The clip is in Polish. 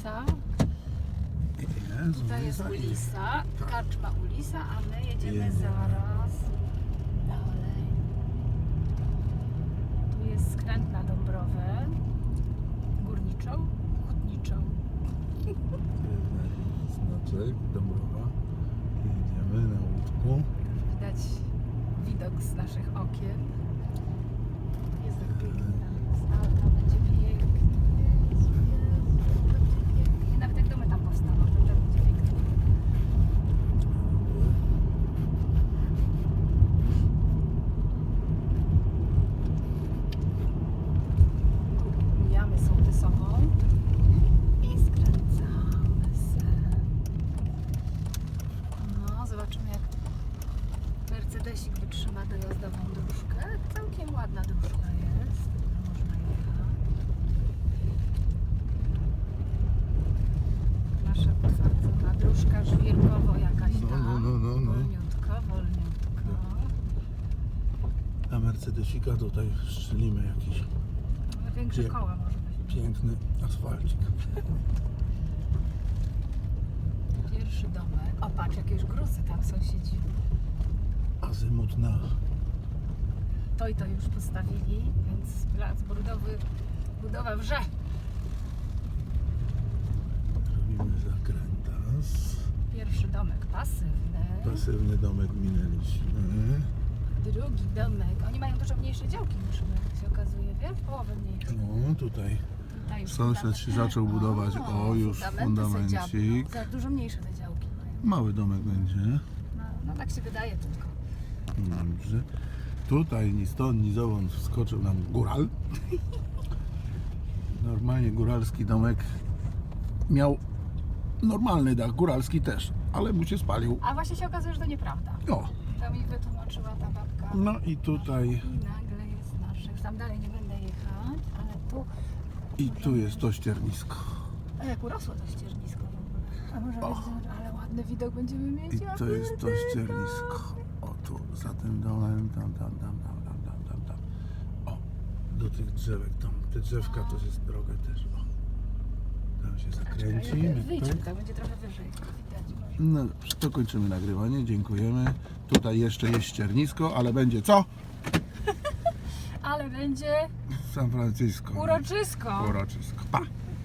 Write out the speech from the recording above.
Ulisa. Tutaj jest Lisa i- Ulisa, Tak. karczma Ulisa, a my jedziemy Jedziemy. zaraz dalej. Tu jest skręt na Dąbrowę. Górniczą? Hutniczą. Znaczek, Dąbrowa. Jedziemy na łódku. Widać widok z naszych okien. Jest tak pięknie. Ale tam będzie pięknie. Jezu, Jezu, to będzie pięknie. Nawet jak domy tam powstaną, to tak będzie pięknie. Mijamy sołtysową i skręcamy se. No, zobaczymy jak Mercedesik wytrzyma dojazdową dróżkę. Całkiem ładna dróżka jest, można jechać. Nasza posadzona dróżka żwirkowo jakaś No, tam. no, no, no, no. Wolniutko, wolniutko. Na Mercedesika tutaj strzelimy jakiś Większe Gdzie? koła może być. piękny asfalcik. Pierwszy domek. O, patrz, jakieś gruzy tam sąsiedzi. Azymut na To i to już postawili, więc plac budowy, budowa wrze. robimy zakrętas. Pierwszy domek pasywny. Pasywny domek minęliśmy. Drugi domek. Oni mają dużo mniejsze działki niż my, jak się okazuje, wiesz? Połowę mniejsze. No tutaj Tutaj już Sąsiad fundament- się zaczął budować. O, już fundamenty fundamencik. Za dużo mniejsze te działki mają. mały domek będzie. No, no tak się wydaje tylko. Dobrze. Tutaj ni stąd, ni zowąd wskoczył nam góral. Normalnie góralski domek miał normalny dach, góralski też, ale mu się spalił. A właśnie się okazuje, że to nieprawda. O, To mi wytłumaczyła ta babka. no i tutaj, I nagle jest nasze. Już tam dalej nie będę jechać, ale tu. i tu jest to ściernisko. A jak urosło to ścieżnisko w ogóle. A może będzie, ale ładny widok będziemy mieć. I to jest to ściernisko. Tu, za tym domem, tam, tam, tam, tam, tam, tam, tam, tam. O, do tych drzewek, tam, te drzewka to jest drogę też, o. Tam się zakręci. Wyjdźmy, tak będzie trochę wyżej. Widać. No dobrze, to kończymy nagrywanie, dziękujemy. Tutaj jeszcze jest ściernisko, ale będzie co? Ale będzie San Francisco. uroczysko. Uroczysko. Pa!